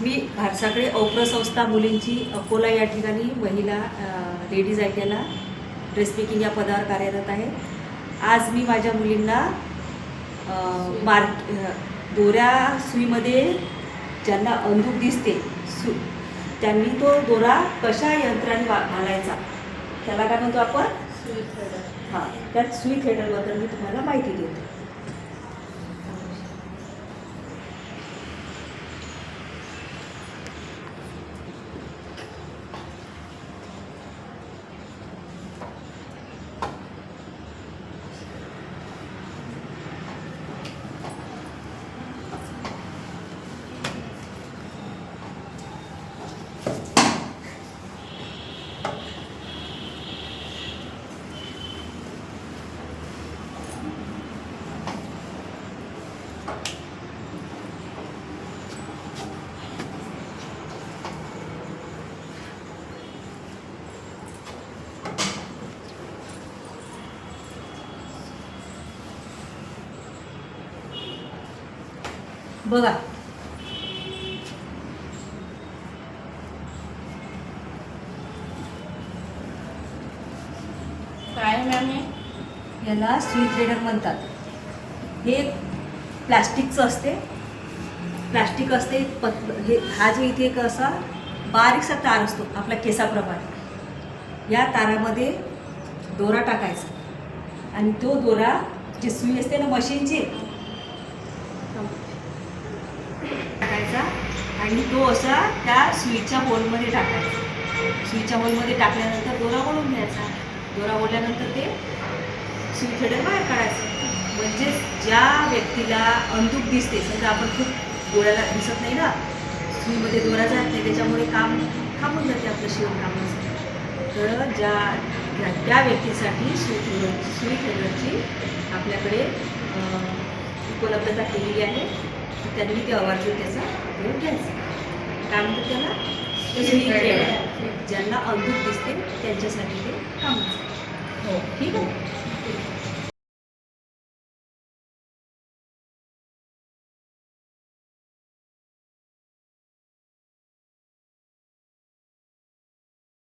मी घाटसाकडे औप्र संस्था मुलींची अकोला या ठिकाणी महिला लेडीज आयटीला ड्रेस मेकिंग या पदावर कार्यरत आहे. आज मी माझ्या मुलींना मार्क दोऱ्या सुईमध्ये ज्यांना अंधूक दिसते सु त्यांनी तो दोरा कशा यंत्राने वा घालायचा? त्याला काय म्हणतो आपण? हां त्यात सुई थेटरबद्दल मी तुम्हाला बघा. काय मॅम याला सुई थ्रेडर म्हणतात. हे प्लॅस्टिकचं असते. प्लॅस्टिक असते पत हे हा जो इथे एक असा बारीकसा तार असतो आपल्या केसाप्रमाणे. या तारामध्ये दोरा टाकायचा. आणि तो दोरा जी सुई असते ना मशीनची टाकायचा आणि तो असा त्या सुईच्या होलमध्ये टाकायचा. सुईच्या होलमध्ये टाकल्यानंतर दोरा ओढून घ्यायचा. दोरा ओढल्यानंतर ते सुई थेडर बाहेर काढायचं. म्हणजेच ज्या व्यक्तीला अंधूक दिसते समजा आपण खूप डोळ्याला दिसत नाही ना सुईमध्ये दोरा जात नाही त्याच्यामुळे काम थांबून जाते आपलं शिवणकामाचं तर ज्या त्या- व्यक्तीसाठी सुई थेडर सुई थेडरची आपल्याकडे उपलब्धता केलेली आहे. त्यांनी ते आवर्जून त्याचा उपयोग घ्यायचा. काय म्हणतात त्याला ज्यांना अंधूक दिसते त्यांच्यासाठी ते कामाचं हो. ठीक आहे?